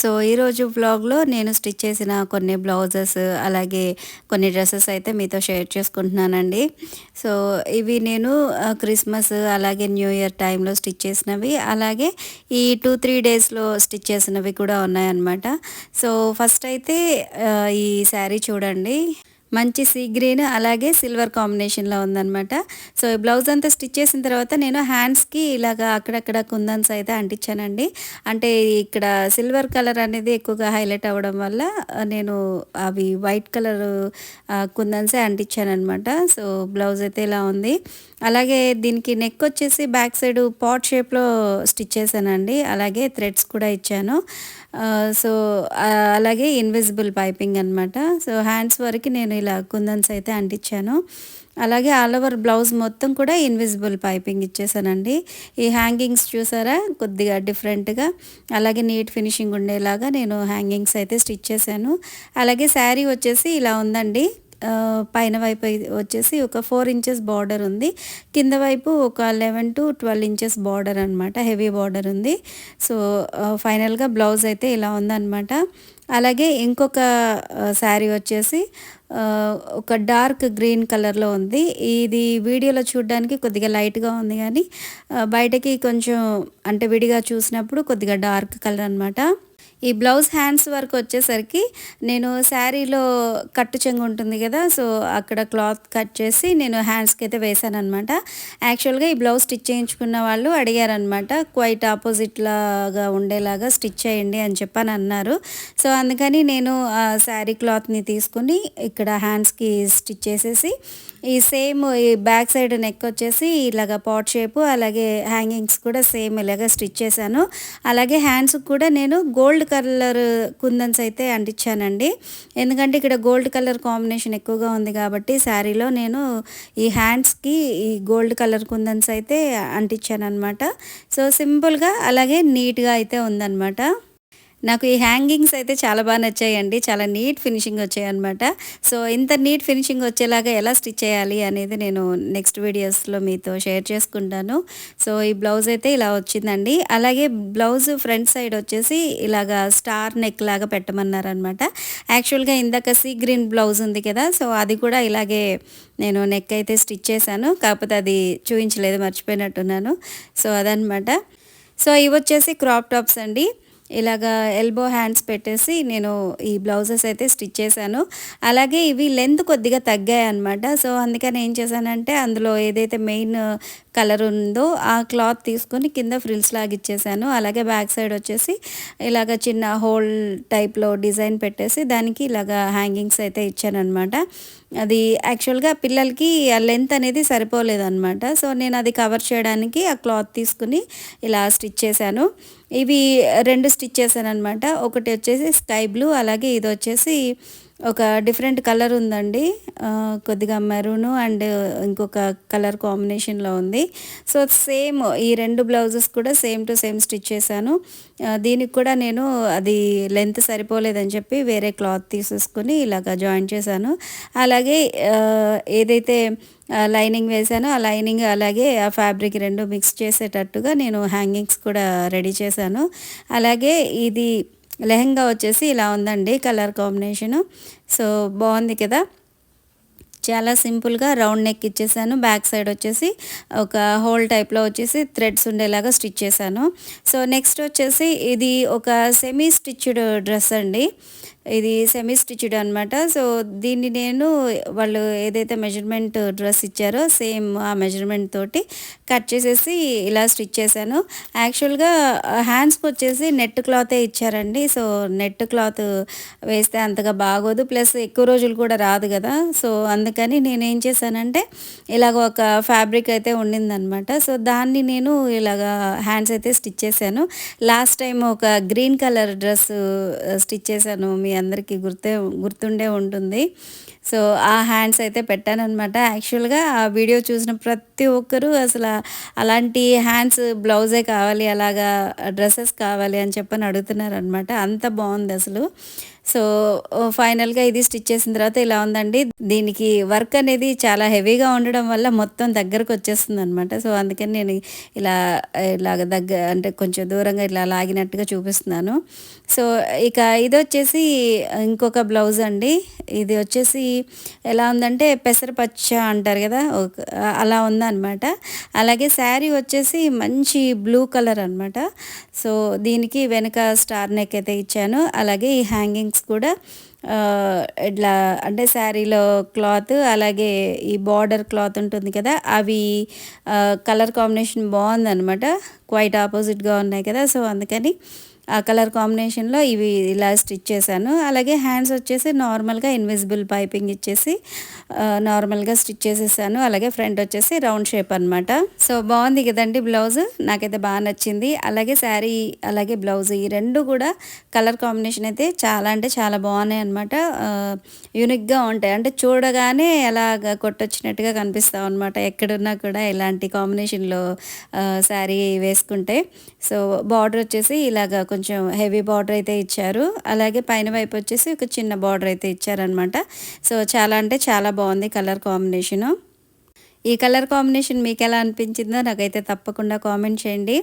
So ఈరోజు బ్లాగ్లో నేను స్టిచ్ చేసిన కొన్ని బ్లౌజెస్ అలాగే కొన్ని డ్రెస్సెస్ అయితే మీతో షేర్ చేసుకుంటున్నానండి. సో ఇవి నేను క్రిస్మస్ అలాగే న్యూ ఇయర్ టైంలో స్టిచ్ చేసినవి అలాగే ఈ టూ త్రీ డేస్లో స్టిచ్ చేసినవి కూడా ఉన్నాయన్నమాట. సో ఫస్ట్ అయితే ఈ శారీ చూడండి. మంచి సీ గ్రీన్ అలాగే సిల్వర్ కాంబినేషన్లో ఉందన్నమాట. సో ఈ బ్లౌజ్ అంతా స్టిచ్ చేసిన తర్వాత నేను హ్యాండ్స్కి ఇలాగా అక్కడక్కడ కుందన్స్ అయితే అంటించానండి. అంటే ఇక్కడ సిల్వర్ కలర్ అనేది ఎక్కువగా హైలైట్ అవ్వడం వల్ల నేను అవి వైట్ కలర్ కుందన్సే అంటించాను అనమాట సో బ్లౌజ్ అయితే ఇలా ఉంది. అలాగే దీనికి నెక్ వచ్చేసి బ్యాక్ సైడ్ పాట్ షేప్లో స్టిచ్ చేశానండి. అలాగే థ్రెడ్స్ కూడా ఇచ్చాను. సో అలాగే ఇన్విజిబుల్ పైపింగ్ అనమాట సో హ్యాండ్స్ వరకు నేను ఇలా కుందన్స్ అయితే అంటించాను. అలాగే ఆల్ ఓవర్ బ్లౌజ్ మొత్తం కూడా ఇన్విజిబుల్ పైపింగ్ ఇచ్చేసానండి. ఈ హ్యాంగింగ్స్ చూసారా? కొద్దిగా డిఫరెంట్గా అలాగే నీట్ ఫినిషింగ్ ఉండేలాగా నేను హ్యాంగింగ్స్ అయితే స్టిచ్ చేశాను. అలాగే శారీ వచ్చేసి ఇలా ఉందండి. పైన వైపు ఇది వచ్చేసి ఒక ఫోర్ ఇంచెస్ బార్డర్ ఉంది. కింద వైపు ఒక eleven to twelve inches border అనమాట హెవీ బార్డర్ ఉంది. సో ఫైనల్గా బ్లౌజ్ అయితే ఇలా ఉందన్నమాట. అలాగే ఇంకొక శారీ వచ్చేసి ఒక డార్క్ గ్రీన్ కలర్లో ఉంది. ఇది వీడియోలో చూడడానికి కొద్దిగా లైట్గా ఉంది కానీ బయటకి కొంచెం అంటే విడిగా చూసినప్పుడు కొద్దిగా డార్క్ కలర్ అనమాట ఈ బ్లౌజ్ హ్యాండ్స్ వరకు వచ్చేసరికి నేను శారీలో కట్టు చెంగు ఉంటుంది కదా సో అక్కడ క్లాత్ కట్ చేసి నేను హ్యాండ్స్కి అయితే వేశాను అనమాట యాక్చువల్గా ఈ బ్లౌజ్ స్టిచ్ చేయించుకున్న వాళ్ళు అడిగారనమాట క్వైట్ ఆపోజిట్ లాగా ఉండేలాగా స్టిచ్ చేయండి అని చెప్పని అన్నారు. సో అందుకని నేను ఆ శారీ క్లాత్ని తీసుకుని ఇక్కడ హ్యాండ్స్కి స్టిచ్ చేసేసి ఈ సేమ్ ఈ బ్యాక్ సైడ్ నెక్ వచ్చేసి ఇలాగ పాట్ షేపు అలాగే హ్యాంగింగ్స్ కూడా సేమ్ ఇలాగ స్టిచ్ చేశాను. అలాగే హ్యాండ్స్ కూడా నేను గోల్డ్ కలర్ కుందన్స్ అయితే అంటించానండి. ఎందుకంటే ఇక్కడ గోల్డ్ కలర్ కాంబినేషన్ ఎక్కువగా ఉంది కాబట్టి శారీలో నేను ఈ హ్యాండ్స్కి ఈ గోల్డ్ కలర్ కుందన్స్ అయితే అంటించాను అనమాట సో సింపుల్గా అలాగే నీట్గా అయితే ఉందన్నమాట. నాకు ఈ హ్యాంగింగ్స్ అయితే చాలా బాగా నచ్చాయండి. చాలా నీట్ ఫినిషింగ్ వచ్చాయన్నమాట సో ఇంత నీట్ ఫినిషింగ్ వచ్చేలాగా ఎలా స్టిచ్ చేయాలి అనేది నేను నెక్స్ట్ వీడియోస్లో మీతో షేర్ చేసుకుంటాను. సో ఈ బ్లౌజ్ అయితే ఇలా వచ్చిందండి. అలాగే బ్లౌజ్ ఫ్రంట్ సైడ్ వచ్చేసి ఇలాగా స్టార్ నెక్ లాగా పెట్టమన్నారనమాట యాక్చువల్గా ఇందాక సీ గ్రీన్ బ్లౌజ్ ఉంది కదా సో అది కూడా ఇలాగే నేను నెక్ అయితే స్టిచ్ చేశాను. కాకపోతే అది చూపించలేదు మర్చిపోయినట్టున్నాను. సో అదనమాట సో ఇవి వచ్చేసి క్రాప్ టాప్స్ అండి. ఇలాగా ఎల్బో హ్యాండ్స్ పెట్టేసి నేను ఈ బ్లౌజెస్ అయితే స్టిచ్ చేశాను. అలాగే ఇవి లెంత్ కొద్దిగా తగ్గాయి అనమాట సో అందుకని ఏం చేశానంటే అందులో ఏదైతే మెయిన్ కలర్ ఉందో ఆ క్లాత్ తీసుకొని కింద ఫ్రిల్స్ లాగా ఇచ్చేసాను. అలాగే బ్యాక్ సైడ్ వచ్చేసి ఇలాగ చిన్న హోల్ టైప్లో డిజైన్ పెట్టేసి దానికి ఇలాగ హ్యాంగింగ్స్ అయితే ఇచ్చానమాట అది యాక్చువల్గా పిల్లలకి ఆ లెంత్ అనేది సరిపోలేదన్నమాట. సో నేను అది కవర్ చేయడానికి ఆ క్లాత్ తీసుకుని ఇలా స్టిచ్ చేశాను. ఇవి రెండు స్టిచ్ చేశాను అనమాట ఒకటి వచ్చేసి స్కై బ్లూ అలాగే ఇది వచ్చేసి ఒక డిఫరెంట్ కలర్ ఉందండి. కొద్దిగా మెరూను అండ్ ఇంకొక కలర్ కాంబినేషన్లో ఉంది. సో సేమ్ ఈ రెండు బ్లౌజెస్ కూడా సేమ్ టు సేమ్ స్టిచ్ చేశాను. దీనికి కూడా నేను అది లెంత్ సరిపోలేదని చెప్పి వేరే క్లాత్ తీసేసుకుని ఇలాగ జాయిన్ చేశాను. అలాగే ఏదైతే లైనింగ్ వేసానో ఆ లైనింగ్ అలాగే ఆ ఫ్యాబ్రిక్ రెండు మిక్స్ చేసేటట్టుగా నేను హ్యాంగింగ్స్ కూడా రెడీ చేశాను. అలాగే ఇది లెహంగా వచ్చేసి ఇలా ఉందండి కలర్ కాంబినేషను. సో బాగుంది కదా. చాలా సింపుల్గా రౌండ్ నెక్ ఇచ్చేసాను. బ్యాక్ సైడ్ వచ్చేసి ఒక హోల్ టైప్లో వచ్చేసి థ్రెడ్స్ ఉండేలాగా స్టిచ్ చేశాను. సో నెక్స్ట్ వచ్చేసి ఇది ఒక సెమీ స్టిచ్డ్ డ్రెస్ అండి. ఇది సెమీ స్టిచ్డ్ అనమాట సో దీన్ని నేను వాళ్ళు ఏదైతే మెజర్మెంట్ డ్రెస్ ఇచ్చారో సేమ్ ఆ మెజర్మెంట్ తోటి కట్ చేసేసి ఇలా స్టిచ్ చేశాను. యాక్చువల్గా హ్యాండ్స్కి వచ్చేసి నెట్ క్లాతే ఇచ్చారండి. సో నెట్ క్లాత్ వేస్తే అంతగా బాగోదు. ప్లస్ ఎక్కువ రోజులు కూడా రాదు కదా. సో అందుకని నేను ఏం చేశానంటే ఇలాగ ఒక ఫ్యాబ్రిక్ అయితే ఉండిందనమాట సో దాన్ని నేను ఇలాగ హ్యాండ్స్ అయితే స్టిచ్ చేశాను. లాస్ట్ టైం ఒక గ్రీన్ కలర్ డ్రెస్ స్టిచ్ చేశాను మీ మీ అందరికీ గుర్తే గుర్తుండే ఉంటుంది. సో ఆ హ్యాండ్స్ అయితే పెట్టానమాట యాక్చువల్గా ఆ వీడియో చూసిన ప్రతి ఒక్కరూ అసలు అలాంటి హ్యాండ్స్ బ్లౌజే కావాలి అలాగా డ్రెస్సెస్ కావాలి అని చెప్పని అడుగుతున్నారు అనమాట అంత బాగుంది అసలు. సో ఫైనల్గా ఇది స్టిచ్ చేసిన తర్వాత ఇలా ఉందండి. దీనికి వర్క్ అనేది చాలా హెవీగా ఉండడం వల్ల మొత్తం దగ్గరకు వచ్చేస్తుంది అనమాట సో అందుకని నేను ఇలా ఇలాగ దగ్గర అంటే కొంచెం దూరంగా ఇలా లాగినట్టుగా చూపిస్తున్నాను. సో ఇక ఇది వచ్చేసి ఇంకొక బ్లౌజ్ అండి. ఇది వచ్చేసి ఎలా ఉందంటే పెసరపచ్చ అంటారు కదా అలా ఉందన్నమాట. అలాగే శారీ వచ్చేసి మంచి బ్లూ కలర్ అనమాట సో దీనికి వెనక స్టార్ నెక్ అయితే ఇచ్చాను. అలాగే ఈ హ్యాంగింగ్ హ్యాంగింగ్స్ కూడా ఇట్లా అంటే శారీలో క్లాత్ అలాగే ఈ బార్డర్ క్లాత్ ఉంటుంది కదా అవి కలర్ కాంబినేషన్ బాగుందనమాట క్వైట్ ఆపోజిట్గా ఉన్నాయి కదా సో అందుకని కలర్ కాంబినేషన్లో ఇవి ఇలా స్టిచ్ చేశాను. అలాగే హ్యాండ్స్ వచ్చేసి నార్మల్గా ఇన్విజిబుల్ పైపింగ్ ఇచ్చేసి నార్మల్గా స్టిచ్ చేసేసాను. అలాగే ఫ్రంట్ వచ్చేసి రౌండ్ షేప్ అనమాట సో బాగుంది కదండి బ్లౌజ్? నాకైతే బాగా నచ్చింది. అలాగే శారీ అలాగే బ్లౌజ్ ఈ రెండు కూడా కలర్ కాంబినేషన్ అయితే చాలా అంటే చాలా బాగున్నాయి అనమాట యూనిక్గా ఉంటాయి. అంటే చూడగానే ఎలాగ కొట్టొచ్చినట్టుగా కనిపిస్తాం అనమాట ఎక్కడున్నా కూడా ఇలాంటి కాంబినేషన్లో శారీ వేసుకుంటే. సో బార్డర్ వచ్చేసి ఇలాగ కొంచెం కొంచెం హెవీ బార్డర్ అయితే ఇచ్చారు. అలాగే పైన వైపు వచ్చేసి ఒక చిన్న బార్డర్ అయితే ఇచ్చారనమాట సో చాలా అంటే చాలా బాగుంది కలర్ కాంబినేషను. ఈ కలర్ కాంబినేషన్ మీకు ఎలా అనిపించిందో నాకైతే తప్పకుండా కామెంట్ చేయండి.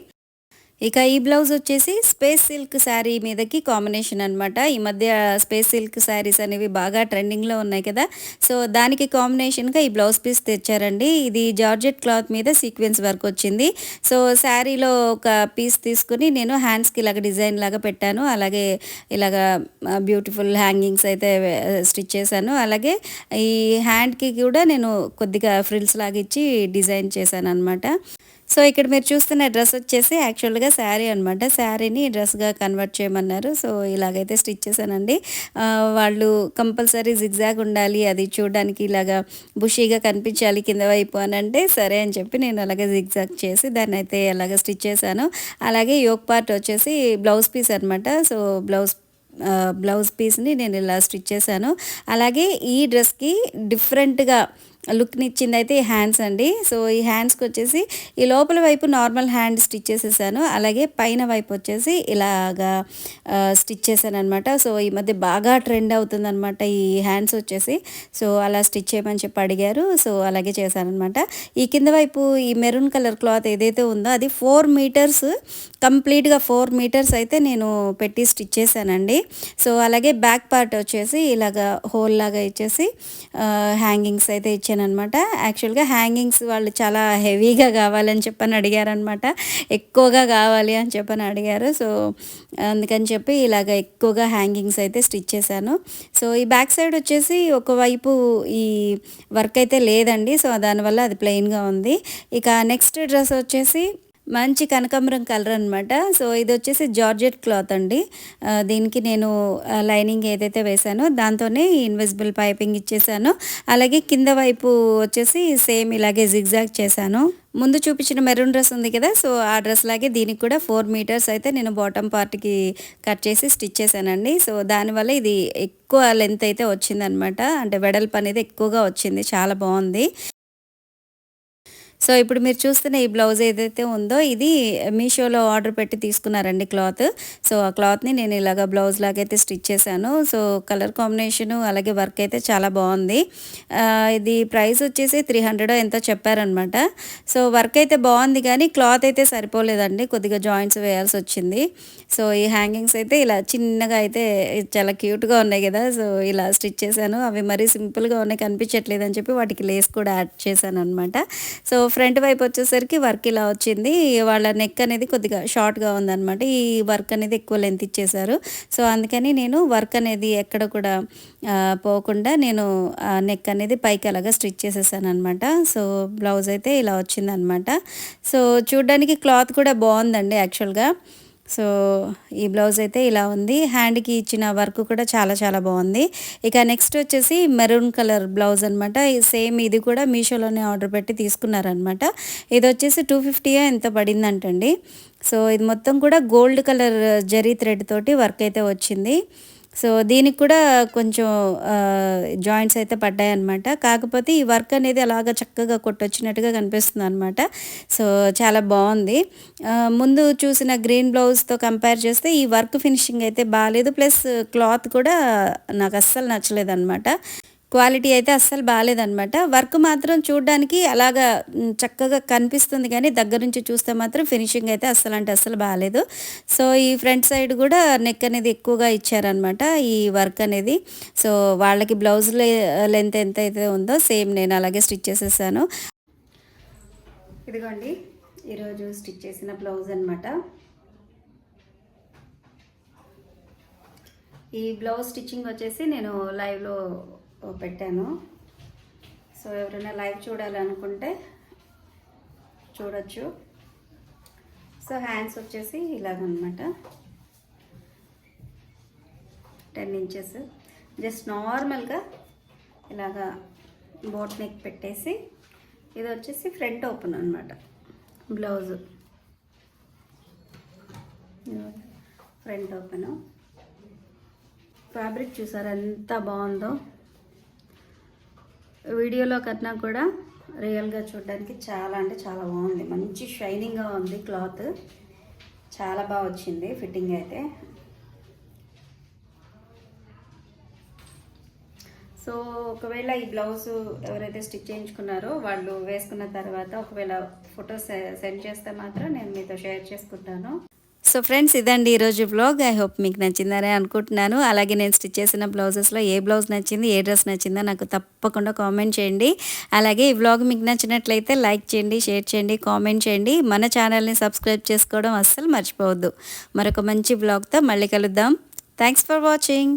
ఇక ఈ బ్లౌజ్ వచ్చేసి స్పేస్ సిల్క్ శారీ మీదకి కాంబినేషన్ అనమాట ఈ మధ్య స్పేస్ సిల్క్ శారీస్ అనేవి బాగా ట్రెండింగ్లో ఉన్నాయి కదా. సో దానికి కాంబినేషన్గా ఈ బ్లౌజ్ పీస్ తెచ్చారండి. ఇది జార్జెట్ క్లాత్ మీద సీక్వెన్స్ వర్క్ వచ్చింది. సో శారీలో ఒక పీస్ తీసుకుని నేను హ్యాండ్స్కి ఇలాగ డిజైన్ లాగా పెట్టాను. అలాగే ఇలాగ బ్యూటిఫుల్ హ్యాంగింగ్స్ అయితే స్టిచ్ చేశాను. అలాగే ఈ హ్యాండ్కి కూడా నేను కొద్దిగా ఫ్రిల్స్ లాగా ఇచ్చి డిజైన్ చేశాను అనమాట సో ఇక్కడ మీరు చూస్తున్న డ్రెస్ వచ్చేసి యాక్చువల్గా శారీ అనమాట శారీని డ్రెస్గా కన్వర్ట్ చేయమన్నారు. సో ఇలాగైతే స్టిచ్ చేశానండి. వాళ్ళు కంపల్సరీ జిగ్జాగ్ ఉండాలి అది చూడడానికి ఇలాగా బుషీగా కనిపించాలి కింద వైపు అని అంటే సరే అని చెప్పి నేను అలాగే జిగ్జాగ్ చేసి దాన్ని అయితే అలాగే స్టిచ్ చేశాను. అలాగే యోక్ పార్ట్ వచ్చేసి బ్లౌజ్ పీస్ అనమాట సో బ్లౌజ్ బ్లౌజ్ పీస్ని నేను ఇలా స్టిచ్ చేశాను. అలాగే ఈ డ్రెస్కి డిఫరెంట్గా లుక్ని ఇచ్చింది అయితే ఈ హ్యాండ్స్ అండి. సో ఈ హ్యాండ్స్కి వచ్చేసి ఈ లోపల వైపు నార్మల్ హ్యాండ్ స్టిచ్ చేసేసాను. అలాగే పైన వైపు వచ్చేసి ఇలాగా స్టిచ్ చేశాను అనమాట సో ఈ మధ్య బాగా ట్రెండ్ అవుతుందన్నమాట ఈ హ్యాండ్స్ వచ్చేసి. సో అలా స్టిచ్ చేయమని చెప్పి అడిగారు. సో అలాగే చేశానమాట ఈ కింద వైపు ఈ మెరూన్ కలర్ క్లాత్ ఏదైతే ఉందో అది ఫోర్ మీటర్స్ కంప్లీట్గా ఫోర్ మీటర్స్ అయితే నేను పెట్టి స్టిచ్ చేశానండి. సో అలాగే బ్యాక్ పార్ట్ వచ్చేసి ఇలాగా హోల్ లాగా ఇచ్చేసి హ్యాంగింగ్స్ అయితే ఇచ్చాను ఇచ్చాను అనమాట యాక్చువల్గా హ్యాంగింగ్స్ వాళ్ళు చాలా హెవీగా కావాలని చెప్పని అడిగారనమాట ఎక్కువగా కావాలి అని చెప్పని అడిగారు. సో అందుకని చెప్పి ఇలాగ ఎక్కువగా హ్యాంగింగ్స్ అయితే స్టిచ్ చేశాను. సో ఈ బ్యాక్ సైడ్ వచ్చేసి ఒకవైపు ఈ వర్క్ అయితే లేదండి. సో దానివల్ల అది ప్లెయిన్గా ఉంది. ఇక నెక్స్ట్ డ్రెస్ వచ్చేసి మంచి కనకాంబరం కలర్ అనమాట సో ఇది వచ్చేసి జార్జెట్ క్లాత్ అండి. దీనికి నేను లైనింగ్ ఏదైతే వేసానో దాంతోనే ఇన్విజిబుల్ పైపింగ్ ఇచ్చేసాను అలాగే కింద వైపు వచ్చేసి సేమ్ ఇలాగే జిగ్జాగ్ చేశాను. ముందు చూపించిన మెరూన్ డ్రెస్ ఉంది కదా సో ఆ డ్రెస్ లాగే దీనికి కూడా ఫోర్ మీటర్స్ అయితే నేను బాటమ్ పార్ట్కి కట్ చేసి స్టిచ్ చేశానండి. సో దానివల్ల ఇది ఎక్కువ లెంత్ అయితే వచ్చిందనమాట అంటే వెడల్పు అనేది ఎక్కువగా వచ్చింది చాలా బాగుంది. సో ఇప్పుడు మీరు చూస్తున్న ఈ బ్లౌజ్ ఏదైతే ఉందో ఇది మీషోలో ఆర్డర్ పెట్టి తీసుకున్నారండి క్లాత్. సో ఆ క్లాత్ని నేను ఇలాగ బ్లౌజ్ లాగైతే స్టిచ్ చేశాను. సో కలర్ కాంబినేషను అలాగే వర్క్ అయితే చాలా బాగుంది. ఇది ప్రైస్ వచ్చేసి త్రీ హండ్రెడ్ ఎంతో చెప్పారనమాట. సో వర్క్ అయితే బాగుంది కానీ క్లాత్ అయితే సరిపోలేదండి. కొద్దిగా జాయింట్స్ వేయాల్సి వచ్చింది. సో ఈ హ్యాంగింగ్స్ అయితే ఇలా చిన్నగా అయితే చాలా క్యూట్గా ఉన్నాయి కదా. సో ఇలా స్టిచ్ చేశాను. అవి మరీ సింపుల్గా ఉన్నాయి కనిపించట్లేదు అని చెప్పి వాటికి లేస్ కూడా యాడ్ చేశాను అనమాట సో ఫ్రంట్ వైపు వచ్చేసరికి వర్క్ ఇలా వచ్చింది. వాళ్ళ నెక్ అనేది కొద్దిగా షార్ట్గా ఉందన్నమాట. ఈ వర్క్ అనేది ఎక్కువ లెంత్ ఇచ్చేసారు సో అందుకని నేను వర్క్ అనేది ఎక్కడ కూడా పోకుండా నేను నెక్ అనేది పైకి అలాగా స్టిచ్ చేసేసాను అనమాట సో బ్లౌజ్ అయితే ఇలా వచ్చిందనమాట సో చూడ్డానికి క్లాత్ కూడా బాగుందండి యాక్చువల్గా సో ఈ బ్లౌజ్ అయితే ఇలా ఉంది. హ్యాండ్కి ఇచ్చిన వర్క్ కూడా చాలా చాలా బాగుంది. ఇక నెక్స్ట్ వచ్చేసి మెరూన్ కలర్ బ్లౌజ్ అనమాట సేమ్ ఇది కూడా మీషోలోనే ఆర్డర్ పెట్టి తీసుకున్నారనమాట ఇది వచ్చేసి టూ ఫిఫ్టీయే ఎంత పడిందంటండి. సో ఇది మొత్తం కూడా గోల్డ్ కలర్ జరీ థ్రెడ్ తోటి వర్క్ అయితే వచ్చింది. సో దీనికి కూడా కొంచెం జాయింట్స్ అయితే పడ్డాయి అనమాట కాకపోతే ఈ వర్క్ అనేది అలాగ చక్కగా కొట్టొచ్చినట్టుగా కనిపిస్తుంది అనమాట సో చాలా బాగుంది. ముందు చూసిన గ్రీన్ బ్లౌజ్తో కంపేర్ చేస్తే ఈ వర్క్ ఫినిషింగ్ అయితే బాగాలేదు ప్లస్ క్లాత్ కూడా నాకు అస్సలు నచ్చలేదు అనమాట క్వాలిటీ అయితే అస్సలు బాగాలేదనమాట వర్క్ మాత్రం చూడడానికి అలాగా చక్కగా కనిపిస్తుంది కానీ దగ్గర నుంచి చూస్తే మాత్రం ఫినిషింగ్ అయితే అస్సలు అంటే అస్సలు బాగాలేదు సో ఈ ఫ్రంట్ సైడ్ కూడా నెక్ అనేది ఎక్కువగా ఇచ్చారనమాట ఈ వర్క్ అనేది. సో వాళ్ళకి బ్లౌజ్ లెంత్ ఎంత అయితే ఉందో సేమ్ నేను అలాగే స్టిచ్ చేసేసాను. ఇదిగోండి ఈరోజు స్టిచ్ చేసిన బ్లౌజ్ అనమాట ఈ బ్లౌజ్ స్టిచ్చింగ్ వచ్చేసి నేను లైవ్లో పెట్టాను. సో ఎవరైనా లైవ్ చూడాలనుకుంటే చూడొచ్చు. సో హ్యాండ్స్ వచ్చేసి ఇలాగనమాట. Ten inches. జస్ట్ నార్మల్గా ఇలాగా బోట్ నెక్ పెట్టేసి ఇది వచ్చేసి ఫ్రంట్ ఓపెన్ అనమాట. బ్లౌజు. Front open. ఫ్యాబ్రిక్ చూసారు ఎంత బాగుందో? వీడియోలో కన్నా కూడా రియల్గా చూడడానికి చాలా అంటే చాలా బాగుంది. మంచి షైనింగ్గా ఉంది క్లాత్. చాలా బాగా వచ్చింది ఫిట్టింగ్ అయితే. సో ఒకవేళ ఈ బ్లౌజ్ ఎవరైతే స్టిచ్ చేయించుకున్నారో వాళ్ళు వేసుకున్న తర్వాత ఒకవేళ ఫొటోస్ సెండ్ చేస్తే మాత్రం నేను మీతో షేర్ చేసుకుంటాను. సో ఫ్రెండ్స్ ఇదండి ఈరోజు బ్లాగ్ ఐ హోప్ మీకు నచ్చిందని అనుకుంటున్నాను. అలాగే నేను స్టిచ్ చేసిన బ్లౌజెస్లో ఏ బ్లౌజ్ నచ్చింది ఏ డ్రెస్ నచ్చిందో నాకు తప్పకుండా కామెంట్ చేయండి. అలాగే ఈ బ్లాగ్ మీకు నచ్చినట్లయితే లైక్ చేయండి షేర్ చేయండి కామెంట్ చేయండి. మన ఛానల్ని సబ్స్క్రైబ్ చేసుకోవడం అస్సలు మర్చిపోవద్దు. మరొక మంచి బ్లాగ్తో మళ్ళీ కలుద్దాం. Thanks for watching